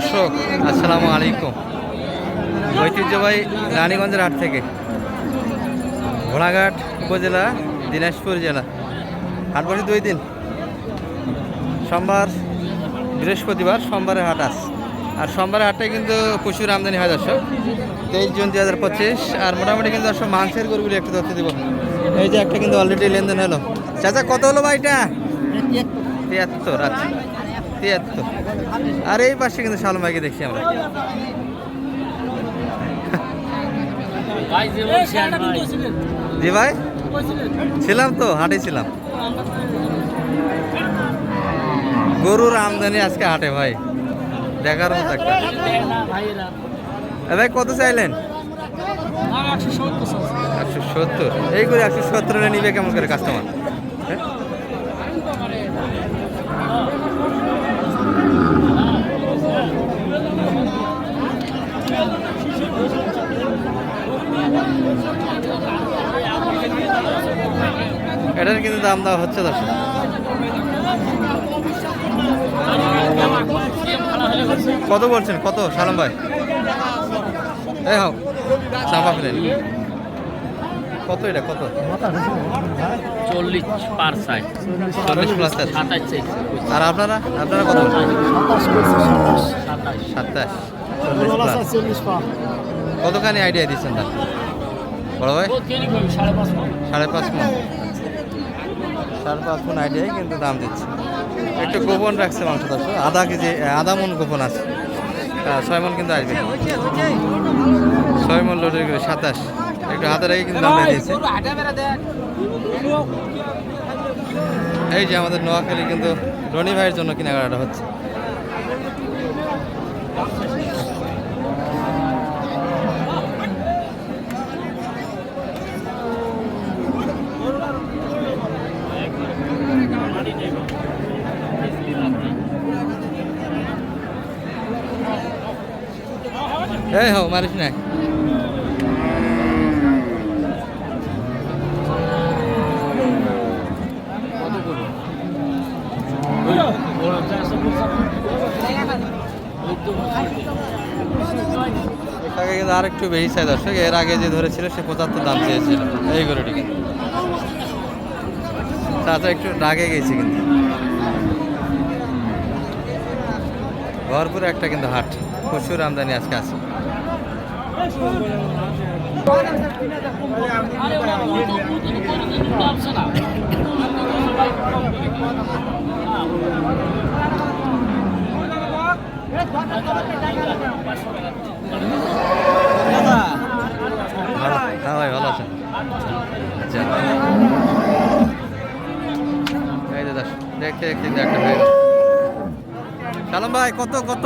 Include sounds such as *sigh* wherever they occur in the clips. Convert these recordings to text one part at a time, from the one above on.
দর্শক আসসালামু আলাইকুম। ঐতিহ্যবাহী রানীগঞ্জের হাট থেকে ঘোড়াঘাট উপজেলা দিনাজপুর জেলা। হাট বসে দুই দিন। সোমবার বৃহস্পতিবার সোমবারে হাট আস আর সোমবারের হাটটায় কিন্তু প্রচুর আমদানি হয় দর্শক। তেইশ জুন দুই হাজার পঁচিশ আর মোটামুটি কিন্তু দর্শক মাংসের গরুগুলি একটু তথ্য দিব। এই যে একটা কিন্তু অলরেডি লেনদেন হলো। চাচা কত হলো ভাইটা? তিয়াত্তর আচ্ছা। তিয়াত্তর। আর এই পাশে কিন্তু শালম ভাইকে দেখছি আমরা। জি ভাই? ছিলাম তো হাটে ছিলাম। গরুর আমদানি আজকে হাটে ভাই। দেখার মতো একটা। ভাই কত চাইলেন? একশো সত্তর এই করে একশো সত্তর নিবে কেমন করে কাস্টমার এটার কিন্তু দাম দেওয়া হচ্ছে দশ কত বলছেন? কত? সালাম ভাই? এই হোক চাপা ফেলেন কত এটা? কত? চল্লিশ পার সাইড। চল্লিশ প্লাস সাতাশ আর আপনারা? আপনারা কত সাতাশ কতখানি আইডিয়া দিচ্ছেন তার বড় ভাই? সাড়ে পাঁচ সাড়ে পাঁচ মন। সাড়ে পাঁচ মন আইডিয়াই কিন্তু দাম দিচ্ছে। একটু গোপন রাখছে মাংস দশ আধা কেজি আধা মন গোপন আছে। ছয় মন কিন্তু আসবে। ছয় মন লোডের করে সাতাশ। একটু হাতে রেখে কিন্তু দাম দিয়েছে। এই যে আমাদের নোয়াখালী কিন্তু রনি ভাইয়ের জন্য কেনাকাটা হচ্ছে। এই হো মারিস না। এটাকে কিন্তু আর একটু বেশি চাই দর্শক, এর আগে যে ধরেছিল সে পঁচাত্তর দাম চেয়েছিল। এই গরুটিকে চাচা একটু রাগে গেছে কিন্তু। ভরপুর একটা কিন্তু হাট। প্রচুর আমদানি আজকে আছে। হ্যাঁ ভাই আচ্ছা। এই দর্শক, দেখতে দেখতে একটা গেল। সালাম ভাই কত কত?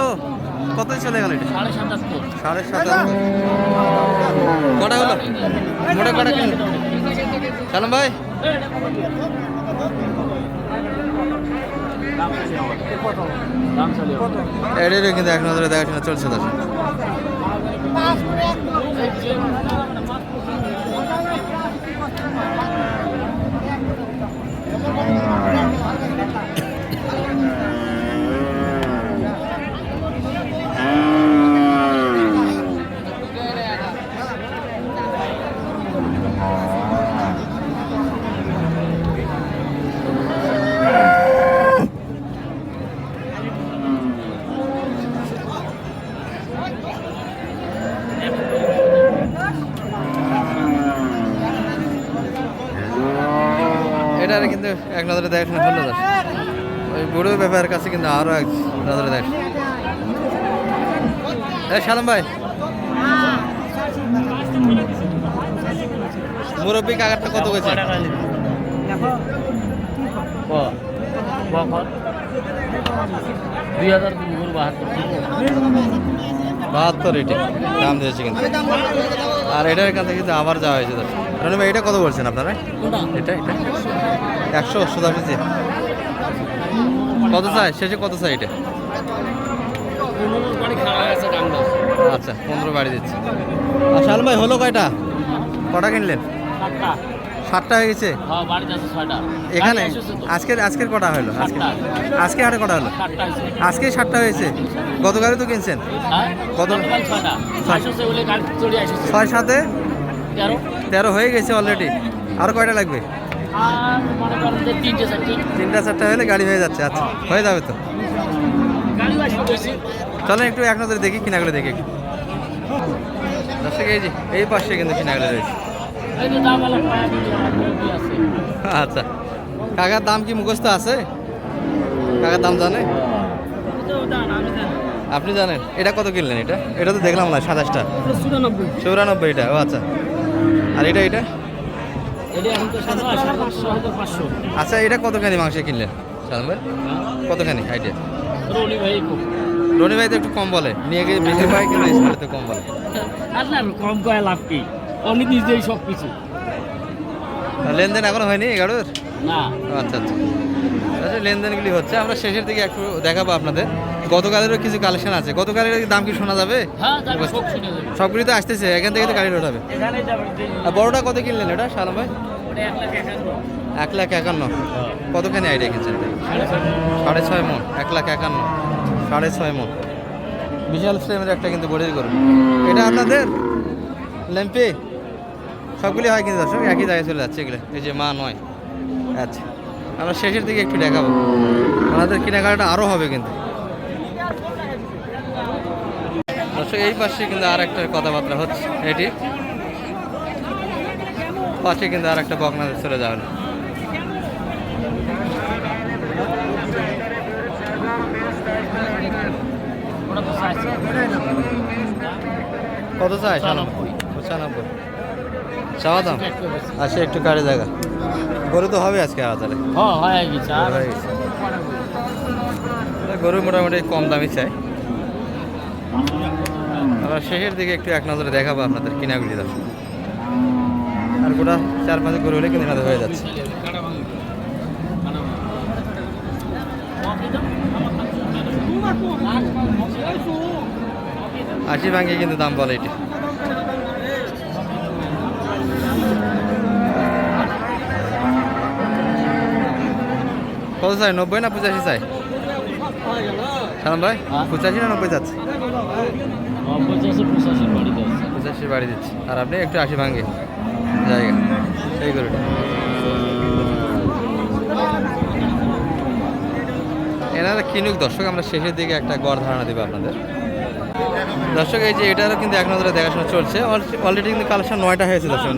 কত চলে গেল এটা? সাড়ে সাতাত্তর। সাড়ে সাত কটা হলো? মোটা কটা কিনলো সালাম ভাই? এটারও কিন্তু এক নজরে দেখাশোনা চলছে দর্শক। এটার কিন্তু এক নজরে দেখাশোনা দর্শক ওই বুড়ো ব্যাপারের কাছে কিন্তু আরও এক নজরে দেখ সালাম ভাই। মুরব্বী কাকারটা কত গেছে দুই হাজার বাহাত্তর। এটি দাম দিয়েছে কিন্তু। আর এটার কাছে কিন্তু আবার যাওয়া হয়েছে রনি ভাই এটা কত বলছেন আপনারা? এটা এটা? একশো সোদাশি যে কত চাই? শেষে কত চাই এটা? আচ্ছা পনেরো বাড়ি দিচ্ছে। আর শালম ভাই হলো কয়টা? কটা কিনলেন? সাতটা। হয়ে গেছে? হ্যাঁ এখানে? আজকের আজকের কটা হলো? আজকে আজকে হাটে কটা হলো? আজকে সাতটা হয়েছে। গতকালই তো কিনছেন। হ্যাঁ? গতকাল আসছে ছয় সাথে তেরো। হয়ে গেছে অলরেডি আরও কয়টা লাগবে? আর তিনটে চারটে। হলে গাড়ি হয়ে যাচ্ছে আচ্ছা হয়ে যাবে তো। চলেন একটু এক নজরে দেখি কিনাগুলো দেখি একটু। দর্শক এই যে এই পাশে কিন্তু কিনাগুলো রয়েছে। আচ্ছা কাকার দাম কি মুখস্থ আছে? কাকার দাম জানে? আপনি জানেন? এটা কত কিনলেন এটা? এটা তো দেখলাম না সাতাশটা। চৌরানব্বই। এটা ও আচ্ছা। আর এটা এটা? আচ্ছা এটা কতখানি মাংস কিনলেন? সালাম ভাই কতখানি? আইডিয়া? রনি ভাই ভাই তো একটু কম বলে। নিয়ে গিয়ে বেশি কিন্তু স্কুলে তো কম বলে। *laughs* না কম কয় লাভ কি? অনেক নিজেই সব কিছু। লেনদেন এখনও হয়নি এগারোর না। আচ্ছা আচ্ছা। আচ্ছা লেনদেনগুলি হচ্ছে। আমরা শেষের দিকে একটু দেখাবো আপনাদের। গতকালেরও কিছু কালেকশন আছে। গতকালের দাম কি শোনা যাবে? হ্যাঁ সবগুলি তো আসতেছে এখান থেকে তো গাড়ি ওঠাবে বড়টা কত কিনলেন এটা সালাম ভাই? এক লাখ একান্ন। কতখানি আইডিয়া কিনছেন এটা? সাড়ে ছয় মন। এক লাখ একান্ন। সাড়ে ছয় মন। বিশাল ফ্রেমের একটা কিন্তু বডির করুন এটা আপনাদের? ল্যাম্পে সবগুলি হয় কিন্তু দর্শক একই জায়গায় চলে যাচ্ছে এগুলো। এই যে মা নয়। আচ্ছা আমরা শেষের দিকে একটু দেখাবো। ওনাদের কেনাকাটা আরও হবে কিন্তু। দর্শক এই পাশে কিন্তু আর একটা কথাবার্তা হচ্ছে। এটি পাশে কিন্তু আর একটা বকনা চলে যাবে না ওটা তো চাইছে কত চাই? পঁচানব্বই। পঁচানব্বই। চাওয়া দাম? আচ্ছা একটু কারে জায়গা গরু তো হবে আজকে হাজারে হ্যাঁ। গরু মোটামুটি কম দামি চাই। আমরা শেষের দিকে একটু এক নজরে দেখাবো আপনাদের কিনাগুলি দাম আর গোটা চার পাঁচ গরু হলে কিন্তু হয়ে যাচ্ছে। আশি ভাঙে কিন্তু দাম বলে এটি। কত চাই? নব্বই না পঁচাশি চাই? সালাম ভাই? হ্যাঁ? পঁচাশি না নব্বই যাচ্ছে? পঁচাশি বাড়ি দিচ্ছি। আর আপনি একটু আশি ভাঙে। জায়গা। সেই করে। এনারা কিনুক দর্শক আমরা শেষের দিকে একটা গড় ধারণা দেবো আপনাদের। দর্শক এই যে এটারও কিন্তু এক নজরে দেখাশোনা চলছে। অলরেডি কিন্তু কালেকশন নয়টা হয়েছে দর্শক।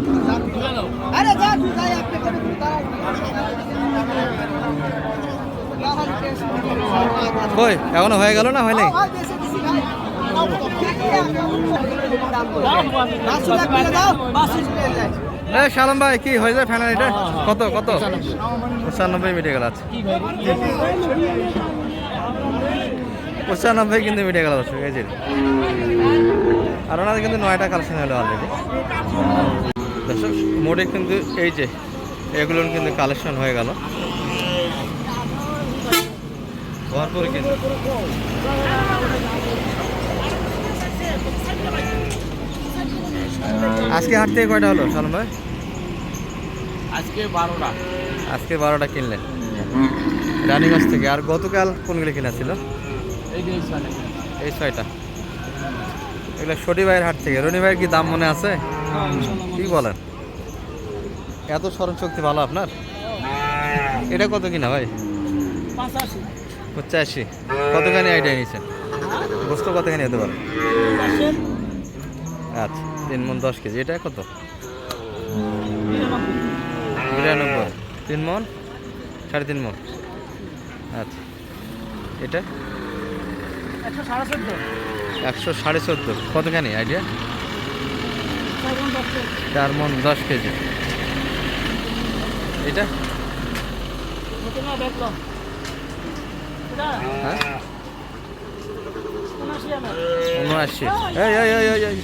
কই? এখনও হয়ে গেল না হয় ভাই, কি হয়ে যায় ফাইনাল এটা। কত কত? পঁচানব্বই। মিটে গেল ভাই পঁচানব্বই কিন্তু মিটে গেল দর্শক, এই যে। আর ওনাদের কিন্তু নয়টা কালেকশন হলো অলরেডি দর্শক, মোটে কিন্তু এই যে, এগুলো কিন্তু কালেকশন হয়ে গেল। ভরপুর কিন্তু। আজকে হাট থেকে কয়টা হলো সালম ভাই? আজকে বারোটা। আজকে বারোটা কিনলেন। রানীগঞ্জ থেকে। আর গতকাল কোনগুলি কিনা ছিল? এই ছয়টা। এই ছয়টা। এগুলো শনি ভাইয়ের হাট থেকে। রনি ভাইয়ের কি দাম মনে আছে? কি বলেন? এত স্মরণ শক্তি ভালো আপনার? এটা কত কিনা ভাই? পঁচাশি। কতখানি আইডিয়া নিয়েছেন? বস্তু কতখানি হতে পারে? আচ্ছা। তিন মন দশ কেজি, এটা কত? বিরানব্বই। তিন মন সাড়ে তিন মন আচ্ছা। এটা? একশো সাড়ে চোদ্দ। কতখানি? আইডিয়া? চার মন দশ কেজি। এটা? হ্যাঁ? উনআশি। এই এই এই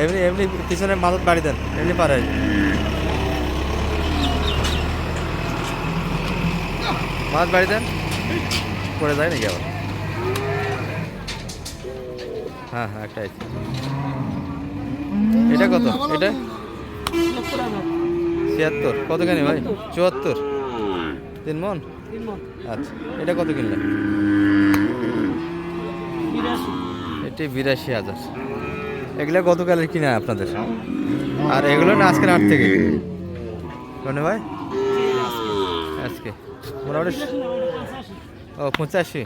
এমনি এমনি পিছনে মাদত বাড়ি দেন এমনি পারে মাছ বাড়ি দেন। পড়ে যায় নাকি আবার? হ্যাঁ হ্যাঁ একটা আছে। এটা কত? এটা? ছিয়াত্তর। কতখানি ভাই? চুয়াত্তর। তিন মন? আচ্ছা এটা কত কিনলেন? এটি বিরাশি হাজার। এগুলো গতকালের কিনা আপনাদের? আর এগুলো না আজকের হাট থেকে। মানে ভাই। আজকে। মোটামুটি ও, পঁচাশি।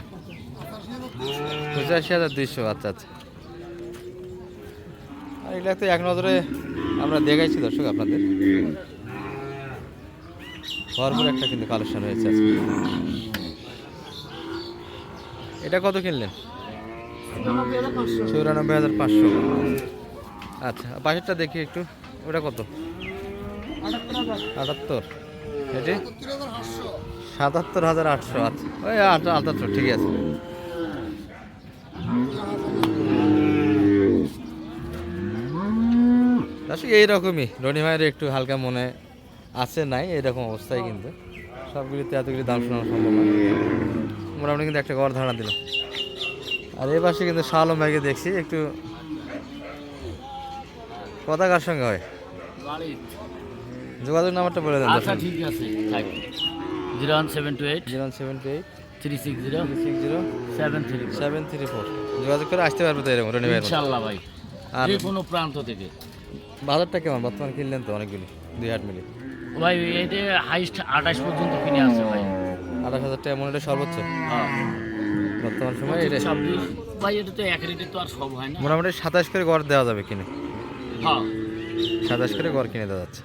পঁচাশি হাজার দুইশো আচ্ছা আচ্ছা। আর এগুলো তো এক নজরে আমরা দেখাইছি দর্শক আপনাদের। ভরপুর একটা কিন্তু কালেকশন হয়েছে এটা কত কিনলেন? চৌরানব্বই হাজার পাঁচশো। আচ্ছা পাশেরটা দেখি একটু। ওটা কত? আটাত্তর এটি? সাতাত্তর হাজার আটশো। আচ্ছা ওই আট- আটাত্তর, ঠিকই আছে। আসলে এইরকমই। রনি ভাইয়ের একটু হালকা মনে আছে, নাই এরকম অবস্থায় কিন্তু। সবগুলিতে এতগুলি দাম শোনানো সম্ভব না। মোটামুটি কিন্তু একটা ঘর ধারণা দিল আর এই পাশে কিন্তু শাহ আলম ভাইকে দেখছি একটু কথা কার সঙ্গে হয়? যোগাযোগ নাম্বারটা বলে দেন আচ্ছা ঠিক আছে zero one seven two eight. Zero seven two eight. Three six zero. Six zero. Seven three seven three four. যোগাযোগ করে আসতে পারবে তো এরকম রনি মতো। ইনশাল্লাহ ভাই। আর কোনো প্রান্ত থেকে। বাজারটা কেমন? বর্তমান কিনলেন তো অনেকগুলি দুই হাট মিলে। ভাই এটা হাইস্ট আঠাশ পর্যন্ত কিনে আছে ভাই। আঠাশ হাজার টাকা মনে সর্বোচ্চ। হ্যাঁ। বর্তমান সময় এটা ছাব্বিশ। ভাই এটা তো এক রেটে তো আর সব হয় না। মোটামুটি সাতাশ করে গড় দেওয়া যাবে কিনে। হ্যাঁ। সাতাশ করে গড় কিনে দেওয়া যাচ্ছে।